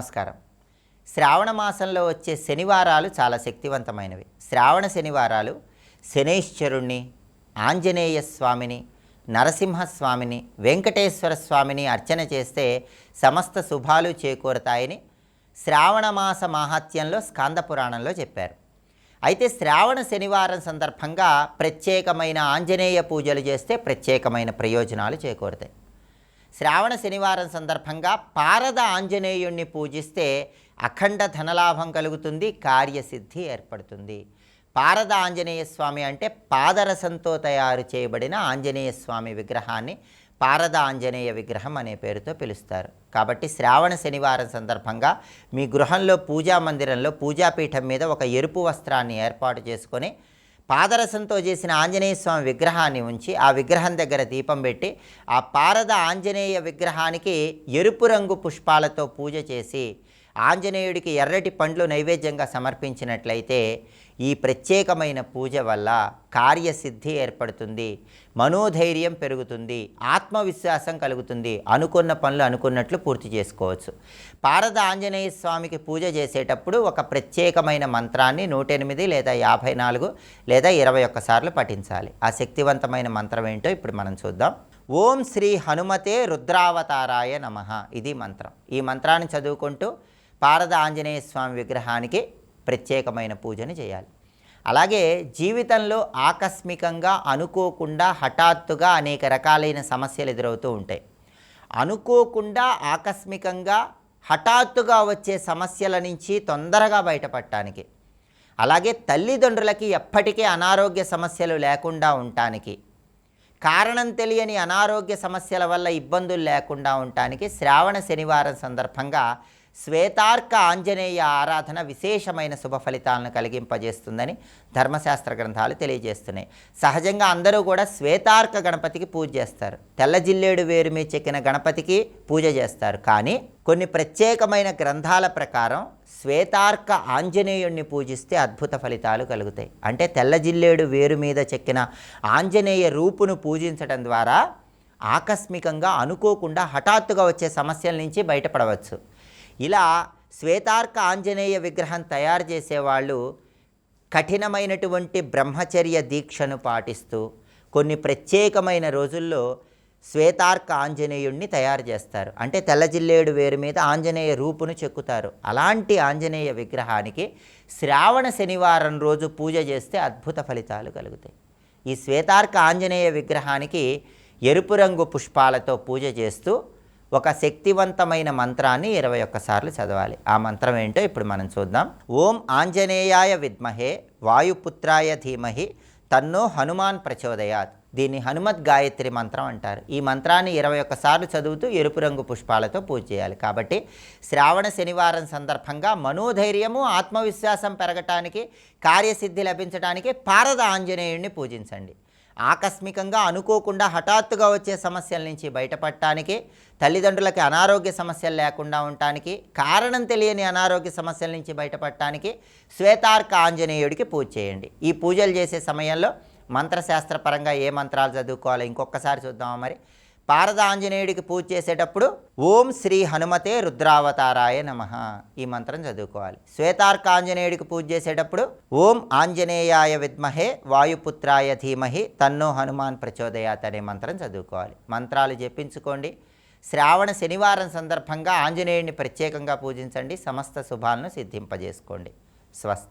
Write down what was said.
నమస్కారం. శ్రావణ మాసంలో వచ్చే శనివారాలు చాలా శక్తివంతమైనవి. శ్రావణ శనివారాలు శనేశ్వరుణ్ణి ఆంజనేయ స్వామిని నరసింహస్వామిని వెంకటేశ్వర స్వామిని అర్చన చేస్తే సమస్త శుభాలు చేకూరతాయని శ్రావణ మాస మాహాత్యంలో స్కాంద పురాణంలో చెప్పారు. అయితే శ్రావణ శనివారం సందర్భంగా ప్రత్యేకమైన ఆంజనేయ పూజలు చేస్తే ప్రత్యేకమైన ప్రయోజనాలు చేకూరుతాయి. శ్రావణ శనివారం సందర్భంగా పారద ఆంజనేయుణ్ణి పూజిస్తే అఖండ ధనలాభం కలుగుతుంది కార్యసిద్ధి ఏర్పడుతుంది. పారద ఆంజనేయ స్వామి అంటే పాదరసంతో తయారు చేయబడిన ఆంజనేయ స్వామి విగ్రహాన్ని పారద ఆంజనేయ విగ్రహం అనే పేరుతో పిలుస్తారు. కాబట్టి శ్రావణ శనివారం సందర్భంగా మీ గృహంలో పూజా మందిరంలో పూజాపీఠం మీద ఒక ఎరుపు వస్త్రాన్ని ఏర్పాటు చేసుకొని పాదరసంతో చేసిన ఆంజనేయ స్వామి విగ్రహాన్ని ఉంచి ఆ విగ్రహం దగ్గర దీపం పెట్టి ఆ పారద ఆంజనేయ విగ్రహానికి ఎరుపు రంగు పుష్పాలతో పూజ చేసి ఆంజనేయుడికి ఎర్రటి పండ్లు నైవేద్యంగా సమర్పించినట్లయితే ఈ ప్రత్యేకమైన పూజ వల్ల కార్యసిద్ధి ఏర్పడుతుంది మనోధైర్యం పెరుగుతుంది ఆత్మవిశ్వాసం కలుగుతుంది. అనుకున్న పనులు అనుకున్నట్లు పూర్తి చేసుకోవచ్చు. పారద ఆంజనేయ స్వామికి పూజ చేసేటప్పుడు ఒక ప్రత్యేకమైన మంత్రాన్ని నూట ఎనిమిది లేదా యాభై నాలుగు లేదా ఇరవై ఒక్కసార్లు పఠించాలి. ఆ శక్తివంతమైన మంత్రం ఏంటో ఇప్పుడు మనం చూద్దాం. ఓం శ్రీ హనుమతే రుద్రావతారాయ నమ. ఇది మంత్రం. ఈ మంత్రాన్ని చదువుకుంటూ పారద ఆంజనేయ స్వామి విగ్రహానికి ప్రత్యేకమైన పూజను చేయాలి. అలాగే జీవితంలో ఆకస్మికంగా అనుకోకుండా హఠాత్తుగా అనేక రకాలైన సమస్యలు ఎదురవుతూ ఉంటాయి. అనుకోకుండా ఆకస్మికంగా హఠాత్తుగా వచ్చే సమస్యల నుంచి తొందరగా బయటపడటానికి అలాగే తల్లిదండ్రులకి ఎప్పటికీ అనారోగ్య సమస్యలు లేకుండా ఉండటానికి కారణం తెలియని అనారోగ్య సమస్యల వల్ల ఇబ్బందులు లేకుండా ఉండటానికి శ్రావణ శనివారం సందర్భంగా శ్వేతార్క ఆంజనేయ ఆరాధన విశేషమైన శుభ ఫలితాలను కలిగింపజేస్తుందని ధర్మశాస్త్ర గ్రంథాలు తెలియజేస్తున్నాయి. సహజంగా అందరూ కూడా శ్వేతార్క గణపతికి పూజ చేస్తారు. తెల్ల జిల్లేడు వేరు మీద చెక్కిన గణపతికి పూజ చేస్తారు. కానీ కొన్ని ప్రత్యేకమైన గ్రంథాల ప్రకారం శ్వేతార్క ఆంజనేయుణ్ణి పూజిస్తే అద్భుత ఫలితాలు కలుగుతాయి. అంటే తెల్ల జిల్లేడు వేరు మీద చెక్కిన ఆంజనేయ రూపును పూజించడం ద్వారా ఆకస్మికంగా అనుకోకుండా హఠాత్తుగా వచ్చే సమస్యల నుంచి బయటపడవచ్చు. ఇలా శ్వేతార్క ఆంజనేయ విగ్రహం తయారు చేసేవాళ్ళు కఠినమైనటువంటి బ్రహ్మచర్య దీక్షను పాటిస్తూ కొన్ని ప్రత్యేకమైన రోజుల్లో శ్వేతార్క ఆంజనేయుణ్ణి తయారు చేస్తారు. అంటే తెల్లజిల్లేడు వేరు మీద ఆంజనేయ రూపును చెక్కుతారు. అలాంటి ఆంజనేయ విగ్రహానికి శ్రావణ శనివారం రోజు పూజ చేస్తే అద్భుత ఫలితాలు కలుగుతాయి. ఈ శ్వేతార్క ఆంజనేయ విగ్రహానికి ఎరుపు రంగు పుష్పాలతో పూజ చేస్తూ ఒక శక్తివంతమైన మంత్రాన్ని ఇరవై ఒక్కసార్లు చదవాలి. ఆ మంత్రం ఏంటో ఇప్పుడు మనం చూద్దాం. ఓం ఆంజనేయాయ విద్మహే వాయుపుత్రాయ ధీమహి తన్నో హనుమాన్ ప్రచోదయాత్. దీన్ని హనుమత్ గాయత్రి మంత్రం అంటారు. ఈ మంత్రాన్ని ఇరవై ఒక్కసార్లు చదువుతూ ఎరుపు రంగు పుష్పాలతో పూజ చేయాలి. కాబట్టి శ్రావణ శనివారం సందర్భంగా మనోధైర్యము ఆత్మవిశ్వాసం పెరగటానికి కార్యసిద్ధి లభించడానికి పారద ఆంజనేయుడిని పూజించండి. ఆకస్మికంగా అనుకోకుండా హఠాత్తుగా వచ్చే సమస్యల నుంచి బయటపడటానికి తల్లిదండ్రులకి అనారోగ్య సమస్యలు లేకుండా ఉండటానికి కారణం తెలియని అనారోగ్య సమస్యల నుంచి బయటపడటానికి శ్వేతార్క ఆంజనేయుడికి పూజ చేయండి. ఈ పూజలు చేసే సమయంలో మంత్రశాస్త్రపరంగా ఏ మంత్రాలు చదువుకోవాలో ఇంకొకసారి చూద్దామా మరి. పారద ఆంజనేయుడికి పూజ చేసేటప్పుడు ఓం శ్రీ హనుమతే రుద్రావతారాయ నమ. ఈ మంత్రం చదువుకోవాలి. శ్వేతార్క ఆంజనేయుడికి పూజ చేసేటప్పుడు ఓం ఆంజనేయాయ విద్మహే వాయుపుత్రాయ ధీమహి తన్నో హనుమాన్ ప్రచోదయాత్ అనే మంత్రం చదువుకోవాలి. మంత్రాలు జపించుకోండి. శ్రావణ శనివారం సందర్భంగా ఆంజనేయుడిని ప్రత్యేకంగా పూజించండి. సమస్త శుభాలను సిద్ధింపజేసుకోండి. స్వస్తి.